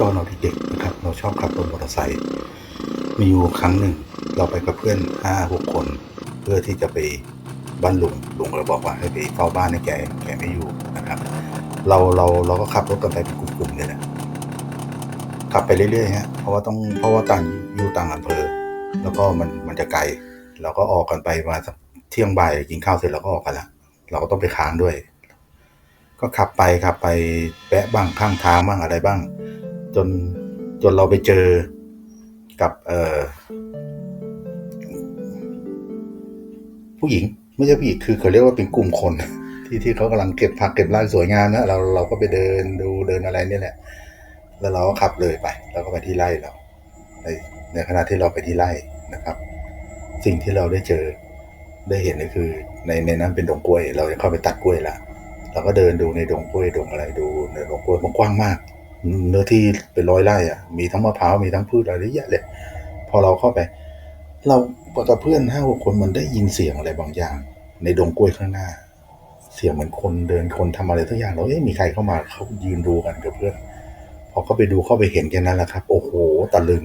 ตอนเราเด็กๆนะครับ เราชอบขับรถมอเตอร์ไซค์มีอยู่ครั้งหนึ่ง เราไปกับเพื่อนห้าหกคน เพื่อที่จะไปบ้านลุงลุงเราบอกว่าให้ไปเฝ้าบ้านให้แกแกไม่อยู่นะครับ เราเราเราก็ขับรถกันไปเป็นกลุ่มๆเนี่ยแหละขับไปเรื่อยๆฮะเพราะว่าต้องเพราะว่าต่างอยู่ต่างอำเภอ แล้วก็มันมันจะไกลเราก็ออกกันไปมาเที่ยงบ่ายกินข้าวเสร็จเราก็ออกกันละเราก็ต้องไปค้างด้วย ก็ขับไปขับไปแวะบ้างข้างทางบ้างอะไรบ้าง จนจนเราไปเจอกับเออผู้หญิงไม่ใช่ผู้หญิงคือเขาเรียกว่าเป็นกลุ่มคน ที่ที่เขากำลังเก็บผักเก็บไร่สวยงามนะเราเราก็ไปเดินดูเดินอะไรนี่แหละ แล้วเราก็ขับเลยไปเราก็ไปที่ไร่เราในในขณะที่เราไปที่ไร่นะครับ สิ่งที่เราได้เจอได้เห็นก็คือ ในในนั้นเป็นดงกล้วย เราจะเข้าไปตัดกล้วยละเราก็เดินดูในดงกล้วยดงอะไรดูในดงกล้วยมันกว้างมาก เนื้อที่เป็นร้อยไร่อะ มีทั้งมะพร้าวมีทั้งพืชอะไรเยอะแยะเลยพอเราเข้าไป เรากับเพื่อนห้าหกคนมันได้ยินเสียงอะไรบางอย่าง ในดงกล้วยข้างหน้า เสียงเหมือนคนเดินคนทำอะไรทุกอย่างเราเอ๊ะมีใครเข้ามาเขายืนดูกันกับเพื่อนพอเข้าไปดูเข้าไปเห็นแค่นั้นแหละครับ โอ้โหตะลึง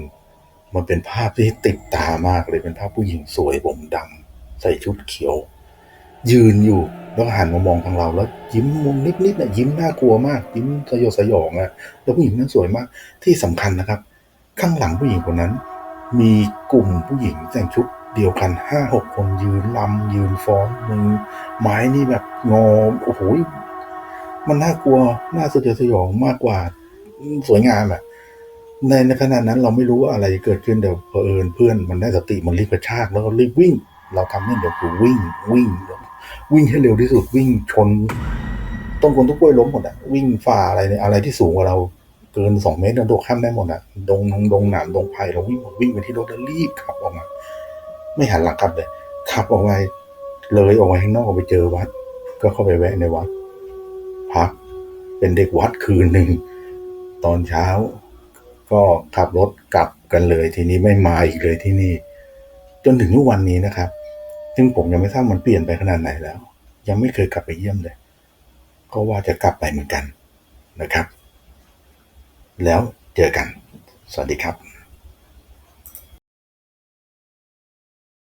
มันเป็นภาพที่ติดตามากเลยเป็นภาพผู้หญิงสวยผมดำใส่ชุดเขียว ยืนอยู่ แล้วหันมามองทางเราแล้ว ยิ้มมุมนิดๆน่ะยิ้มน่ากลัวมาก ยิ้มสยดสยองอะแล้วผู้หญิงนั้นสวยมากที่สำคัญนะครับ ข้างหลังผู้หญิงคนนั้น มีกลุ่มผู้หญิงแต่งชุดเดียวกันห้าหกคนยืนลำยืนฟ้อนมือไม้นี่แบบงอโอ้โหมันน่ากลัวน่าสยดสยองมากกว่าสวยงามอะในในขณะนั้นเราไม่รู้ว่าอะไรเกิดขึ้นเดี๋ยวเผอิญเพื่อนมันได้สติมันรีบกระชากแล้วก็รีบวิ่ง เราทำเนี่ยเดี๋ยวคือวิ่งวิ่ง วิ่งให้เร็วที่สุดวิ่งชน ต้นคนทุกกล้วยล้มหมดอะวิ่งฝ่าอะไรเนี่ยอะไรที่สูงกว่าเราเกินสองเมตรเราโดดข้ามได้หมดอะดงดงหนามดงไผ่เราวิ่งวิ่งไปที่รถแล้วรีบขับออกมา ไม่หันหลังกลับเลยขับออกมาเลยออกมาข้างนอกไปเจอวัด ก็เข้าไปแวะในวัดพักเป็นเด็กวัดคืนหนึ่งตอนเช้า ก็ขับรถกลับกันเลย ทีนี้ไม่มาอีกเลยที่นี่ จนถึงทุกวันนี้นะครับ ซึ่งผมยังไม่ทราบมันเปลี่ยนไปขนาดไหนแล้ว ยังไม่เคยกลับไปเยี่ยมเลย ก็ว่าจะกลับไปเหมือนกันนะครับ แล้วเจอกัน สวัสดีครับ